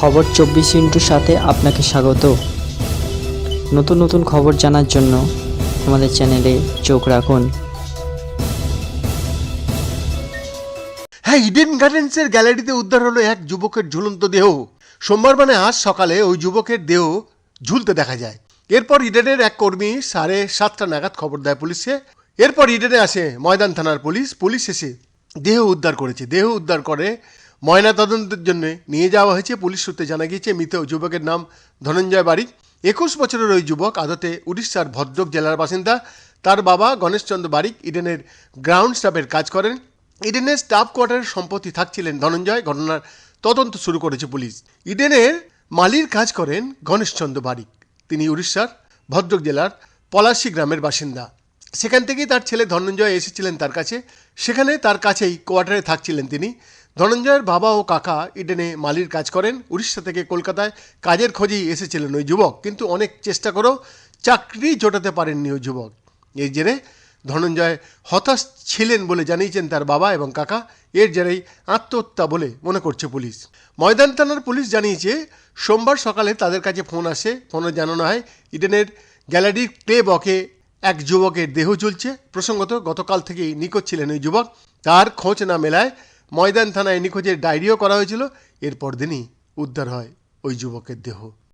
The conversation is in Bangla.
খবর চব্বিশ ইন্টুর সাথে আপনাকে স্বাগত। নতুন নতুন খবর জানার জন্য আমাদের চ্যানেলে চোখ রাখুন। হ্যাঁ ইডেন গার্ডেন্সের গ্যালারিতে উদ্ধার হলো এক যুবকের ঝুলন্ত দেহ। সোমবার মানে আজ সকালে ওই যুবকের দেহ ঝুলতে দেখা যায়। এরপর ইডেনের এক কর্মী সাড়ে সাতটা নাগাদ খবর দেয় পুলিশে। এরপর ইডেনে আসে ময়দান থানার পুলিশ। পুলিশ এসে দেহ উদ্ধার করেছে। দেহ উদ্ধার করে ময়না তদন্তের জন্য নিয়ে যাওয়া হয়েছে পুলিশ সূত্রে জানা গিয়েছে, মৃত যুবকের নাম ধনঞ্জয় বারিক। একুশ বছরের ওই যুবক আদতে উড়িষ্যার ভদ্রক জেলার বাসিন্দা। তার বাবা গণেশচন্দ্র বারিক ইডেনের গ্রাউন্ড স্টাফের কাজ করেন। ইডেনের স্টাফ কোয়ার্টারের সম্পত্তি থাকছিলেন ধনঞ্জয়। ঘটনার তদন্ত শুরু করেছে পুলিশ। ইডেনের মালির কাজ করেন গণেশচন্দ্র বারিক। তিনি উড়িষ্যার ভদ্রক জেলার পলাশী গ্রামের বাসিন্দা। সেখান থেকেই তার ছেলে ধনঞ্জয় এসেছিলেন তার কাছে। সেখানে তার কাছেই কোয়ার্টারে থাকছিলেন তিনি। ধনঞ্জয়ের বাবা ও কাকা ইডেনে মালির কাজ করেন। উড়িষ্যা থেকে কলকাতায় কাজের খোঁজেই এসেছিলেন ওই যুবক। কিন্তু অনেক চেষ্টা করেও চাকরি জোটাতে পারেননি ওই যুবক। এর জেরে ধনঞ্জয় হতাশ ছিলেন বলে জানিয়েছেন তার বাবা এবং কাকা। এর জেরেই আত্মহত্যা বলে মনে করছে পুলিশ। ময়দান থানার পুলিশ জানিয়েছে, সোমবার সকালে তাদের কাছে ফোন আসে। ফোনে জানানো হয়, ইডেনের গ্যালারির প্লে বকে এক যুবকের দেহ ঝুলছে প্রসঙ্গত গতকাল থেকেই নিখোঁজ ছিলেন ওই যুবক। তার খোঁজ না মেলায় ময়দান থানায় নিখোঁজের ডায়েরিও করা হয়েছিল। এরপর দিনই উদ্ধার হয় ওই যুবকের দেহ।